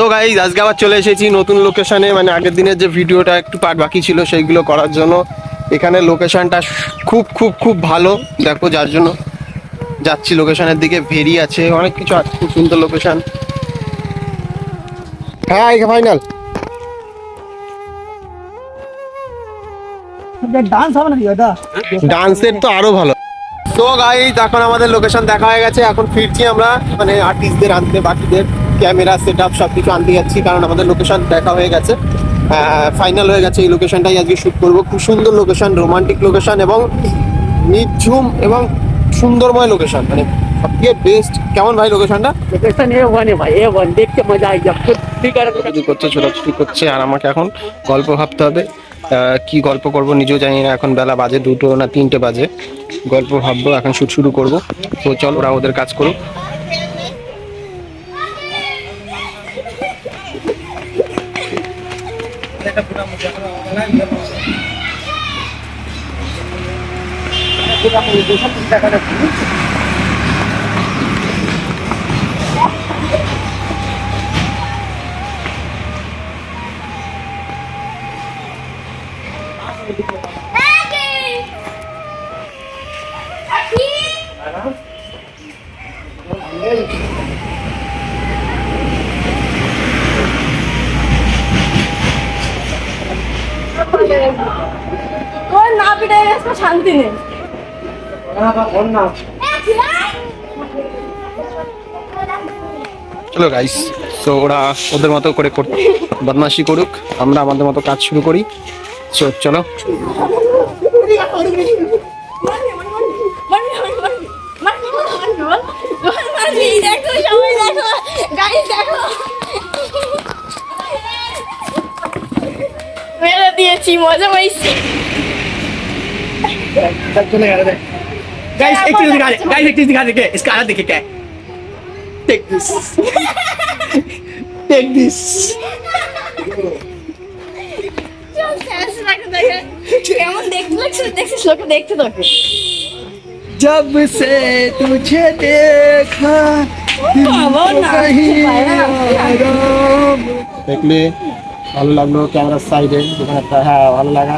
So guys আজকে আবার চলে এসেছি নতুন লোকেশনে মানে আগের দিনের যে ভিডিওটা একটু পার্ট বাকি ছিল সেইগুলো করার জন্য। এখানে লোকেশানটা খুব খুব খুব ভালো। দেখো যার জন্য যাচ্ছি লোকেশানের দিকে। ভেরি আছে অনেক কিছু আছে খুব সুন্দর লোকেশন হ্যাঁ ফাইনাল ডান্স হবে নাকি দাদা? ডান্সের তো আরও ভালো। তো গাইজ এখন আমাদের লোকেশন দেখা হয়ে গেছে। এখন ফিরছি আমরা মানে আর্টিস্টদের আনতে বাকিদের। ক্যামেরা সেট আপ সব কিছু আনতে যাচ্ছি কারণ আমাদের লোকেশন দেখা হয়ে গেছে। ফাইনাল হয়ে গেছে এই লোকেশনটাই আজকে শ্যুট করব। খুব সুন্দর লোকেশন রোমান্টিক লোকেশন এবং নির্ঝুম এবং সুন্দরময় লোকেশন মানে সবথেকে বেস্ট কেমন ভাই লোকেশনটা লোকেশন এ ওয়ানে ভাই এ ওয়ান দেখতে মজা আই যাব ঠিক আছে কিছু করছে ছোটাছুটি করছে আর আমাকে এখন গল্প ভাবতে হবে। কি গল্প করব নিজেও জানি না এখন বেলা বাজে দুটো না তিনটে বাজে। গল্প ভাববো এখন শুট শুরু করব। তো চল ওরা ওদের কাজ করুক। mereka guna menjaga orang lain dan mereka guna mewujudkan tindakan Thank you. পিটাই গেছে শান্তি নেই। চলো গাইস তো ওরা ওদের মতো করে বদমাশি করুক আমরা আমাদের মতো কাজ শুরু করি। সো চলো। দেখো দিয়েছি মজা পাইছি। गाइस एक चीज दिखा दे गाइस एक चीज दिखा दे इसका आना देखिए क्या है टेक दिस टेक दिस কেমন দেখতে লাগছে দেখছিস লোকে দেখতে তোকে जब से तुझे देखा दिल বাবা को না कहीं পারে না आराम দেখলে ভালো লাগলো ক্যামেরার সাইডে যেখানে একটা হ্যাঁ ভালো লাগা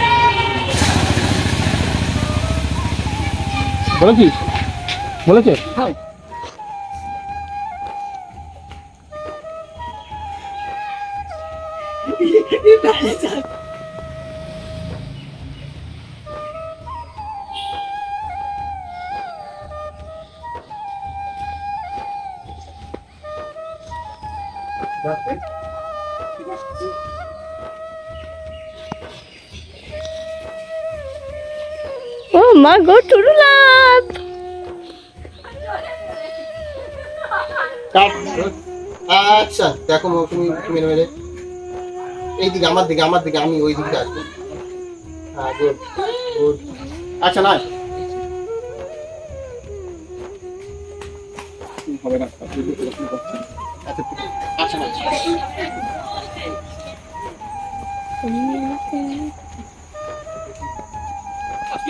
বলেছিস? বলেছে? ও মা গো টুরুলাপ আচ্ছা দেখো মো, তুমি তুমি মেরে এই দিকে আমার দিকে আমার দিকে আমি ওই দিকে আসব। হ্যাঁ গুড গুড আচ্ছা না আচ্ছা আচ্ছা না স্টপ স্টপ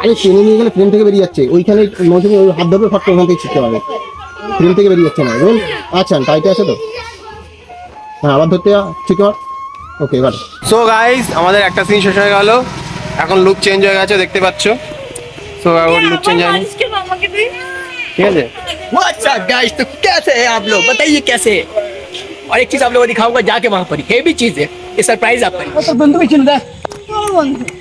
আরে টেনে নিয়ে গেলে ফ্রেম থেকে বেরিয়ে যাচ্ছে ওইখানে মৌসুমি ওই হাত ধরবে ফটো ওখান থেকে শিখতে পারবে ফ্রেম থেকে বেরিয়ে যাচ্ছে না রোল আচ্ছা টাইটে আছে তো হ্যাঁ আবার ধরতে ঠিক আছে ওকে এবার সো গাইস আমাদের একটা সিন শেষ হয়ে গেল এখন লুক চেঞ্জ হয়ে গেছে দেখতে পাচ্ছ সো এখন লুক চেঞ্জ হয়নি আমাকে তুই ঠিক আছে What's up guys तो कैसे हैं आप लोग बताइए कैसे हैं? और एक चीज आप लोगों को दिखाऊंगा जाके वहां पर हेवी चीज है ये सरप्राइज आपका तो बंदू भी चल रहा है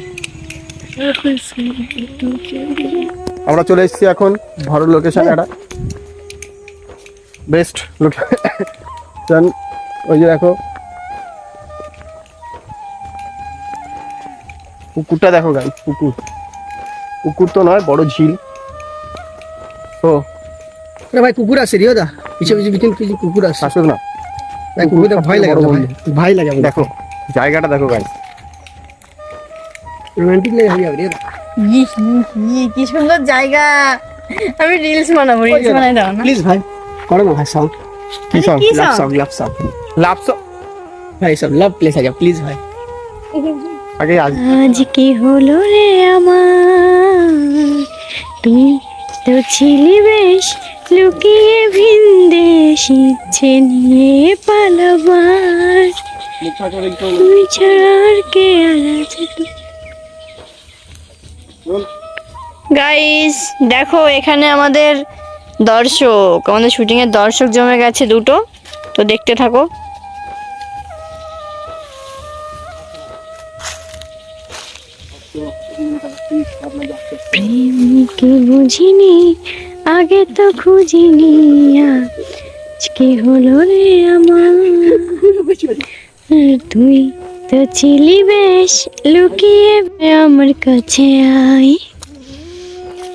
আমরা চলে এসেছি এখন ভালো লোকেশন একটা বেস্ট লোকেশন ওই যে দেখো। পুকুরটা দেখো গাই পুকুর। পুকুর তো নয় বড় ঝিল। ও। ভাই কুকুর আছে রিওদা পিছে পিছে পিছন কিছু কুকুর আছে। আসো না। কুকুরটা ভয় লাগে ভয় লাগে দেখো জায়গাটা দেখো গাই রোমান্টিক লাগে হয়ে যাবে কি সুন্দর জায়গা। আমি রিলস বানাবো রিলস বানাই দাও না। প্লিজ ভাই করো না ভাই সং কি song love song love song love song ভাই সব লাভ প্লেস আগে প্লিজ ভাই। আগে আজ। আজ কি হলো রে আমার? তুই তো ছিলি বেশ লুকিয়ে ভিন্দে ইচ্ছে নিয়ে পালাবার। তুই ছাড়া আর কে আর আছে? তুই গাইস দেখো এখানে আমাদের দর্শক আমাদের শুটিং এর দর্শক জমে গেছে দুটো তো দেখতে থাকো। প্রেমকে বুঝিনি আগে তো খুঁজিনি আজকে হলো রে আমার। তুই তো চিলি বেশ, লুকিয়ে আমার কাছে আয়।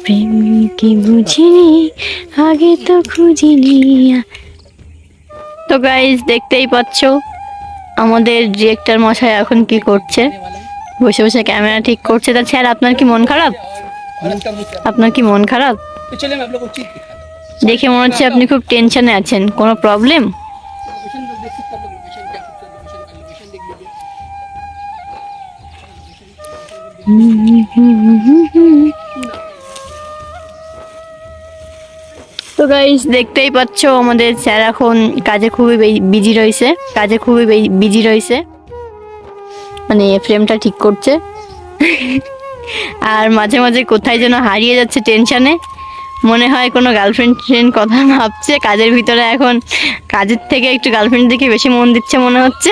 প্রেম কি বুঝিনি, আগে তো খুঁজিনি। তো গাইজ দেখতেই পাচ্ছ, আমাদের ডিরেক্টর মশাই এখন কি করছে? বসে বসে ক্যামেরা ঠিক করছে। তা স্যার, আপনার কি মন খারাপ? আপনার কি মন খারাপ? দেখে মনে হচ্ছে আপনি খুব টেনশনে আছেন। কোনো প্রবলেম তো গাইস দেখতেই পাচ্ছ, আমাদের স্যার এখন কাজে খুবই বিজি রয়েছে। কাজে খুবই বিজি রয়েছে। মানে ফ্রেমটা ঠিক করছে। আর মাঝে মাঝে কোথায় যেন হারিয়ে যাচ্ছে টেনশনে মনে হয় কোনো গার্লফ্রেন্ড ফ্রেন্ড কথা ভাবছে। কাজের ভিতরে এখন, কাজের থেকে একটু গার্লফ্রেন্ড দেখে বেশি মন দিচ্ছে মনে হচ্ছে।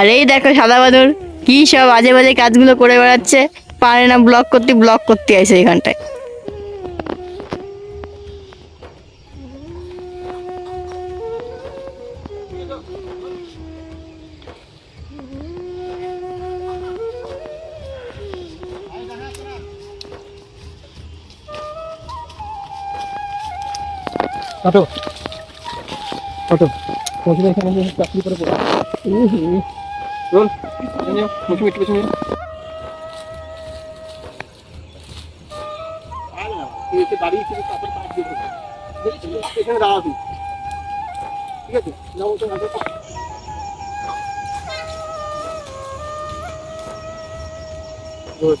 আর এই দেখো সাদা বাদর, কি সব আজে বাজে কাজগুলো করে বেড়াচ্ছে। পারে না ব্লক করতে ব্লক করতে আসে এখানটায়। কাটো কাটো পৌঁছে এখানে চাকরি করে পড়ে রোল শুনি এখানে দাঁড়া তুই ঠিক আছে? যাব তো আগে গুড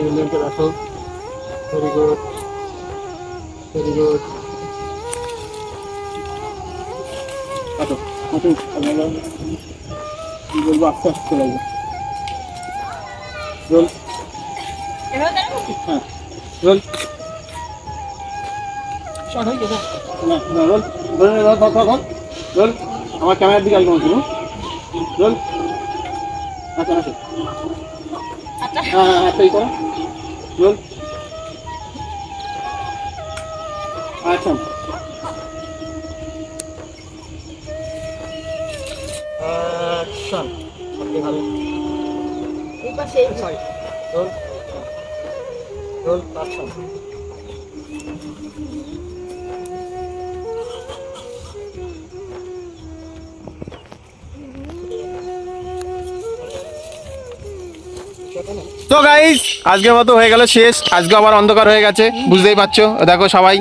এলিমেন্টে রাখো। ভেরি গুড ভেরি গুড আটো হ্যাঁ রোল। রোল। আমার ক্যামেরার দিকে আসবে শুনুন রোল। আচ্ছা আচ্ছা। হ্যাঁ হ্যাঁ রোল। আচ্ছা। ভালো? সরি রোল রোল অ্যাকশন তো গাইস আজকের মতো হয়ে গেল শেষ। আজকে আবার অন্ধকার হয়ে গেছে বুঝতেই পারছ। দেখো সবাই।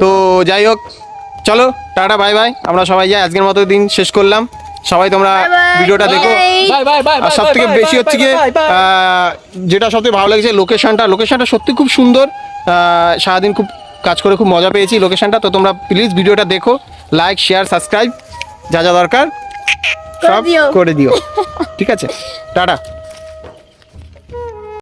তো যাই হোক চলো টাটা বাই বাই আমরা সবাই যাই আজকের মতো দিন শেষ করলাম। সবাই তোমরা ভিডিওটা দেখো। আর সব থেকে বেশি হচ্ছে গিয়ে যেটা সবথেকে ভালো লাগছে লোকেশনটা লোকেশনটা সত্যি খুব সুন্দর। সারাদিন খুব কাজ করে খুব মজা পেয়েছি লোকেশনটা তো তোমরা প্লিজ ভিডিওটা দেখো লাইক শেয়ার সাবস্ক্রাইব যা যা দরকার সব করে দিও। ঠিক আছে টাটা।